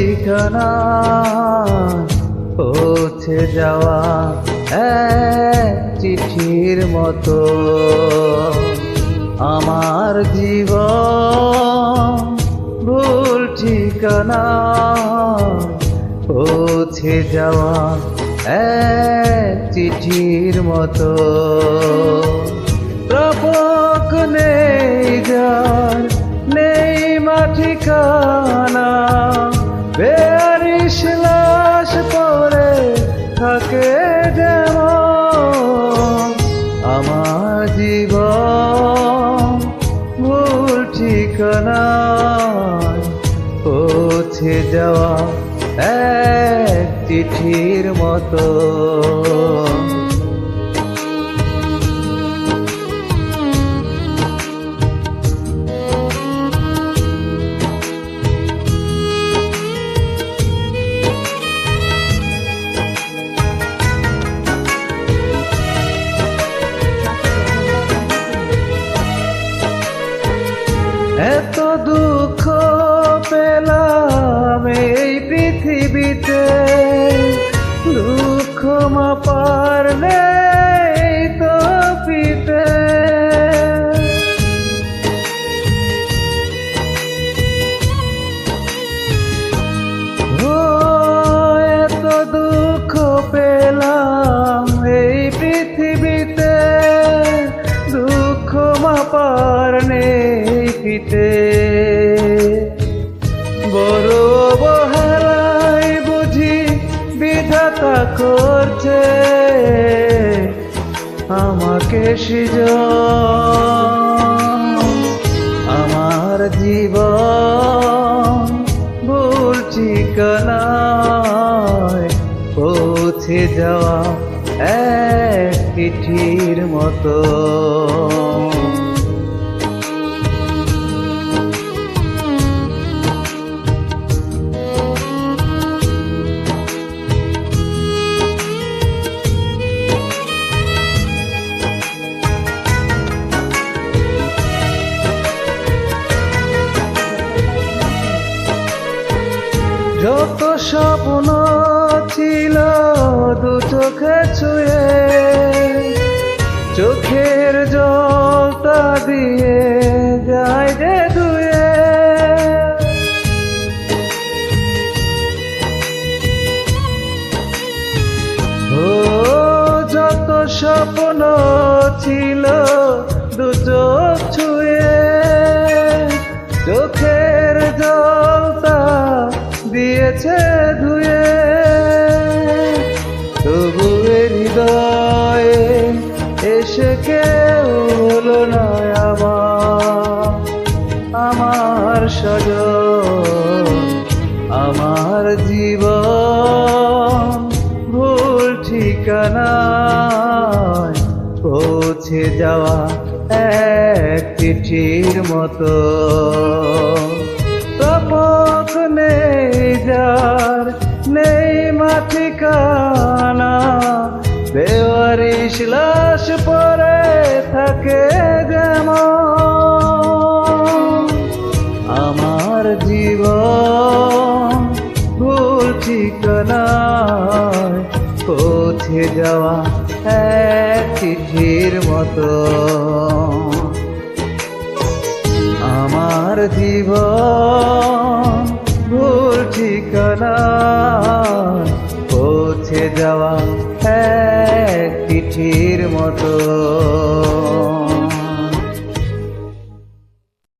ঠিকানা পৌঁছে যাওয়া চিঠির মতো। আমার জীবন ভুল ঠিকানা পৌঁছে যাওয়া এক চিঠির মতো। প্রাপক নেই যার পৌঁছে যাওয়া এক চিঠির মতো। এত দুঃখ পেলাম এই পৃথিবীতে। দুঃখ মাপার নেই তো পিতে এত দুঃখ পেলাম এই পৃথিবীতে। দুঃখ মাপার নেই পিতে বড় অবহেলাই বুঝি বিধাতা করছে। আমাকে সৃজন, আমার জীবন ভুল ঠিকানায় পৌঁছে যাওয়া এক চিঠির মতো। যত স্বপ্ন ছিল দু চোখে ছুঁয়ে চোখের জলটা দিয়ে যায় যে ধুয়ে। ও, যত স্বপ্ন ছিল দিয়েছে ধুয়ে, তবু হৃদয়ে এসে কেউ হলো না আমার। আমার সজন আমার জীবন, ভুল ঠিকানায় পৌঁছে যাওয়া এক চিঠির মতো। ঠিকানা। বেওয়ারিশ লাশ পরে থাকে যেমন। আমার জীবন ভুল ঠিকানায় পৌঁছে যাওয়া এক চিঠির মতো। আমার জীবন ভুল ঠিকানায় পৌঁছে যাওয়া এক চিঠির মতো।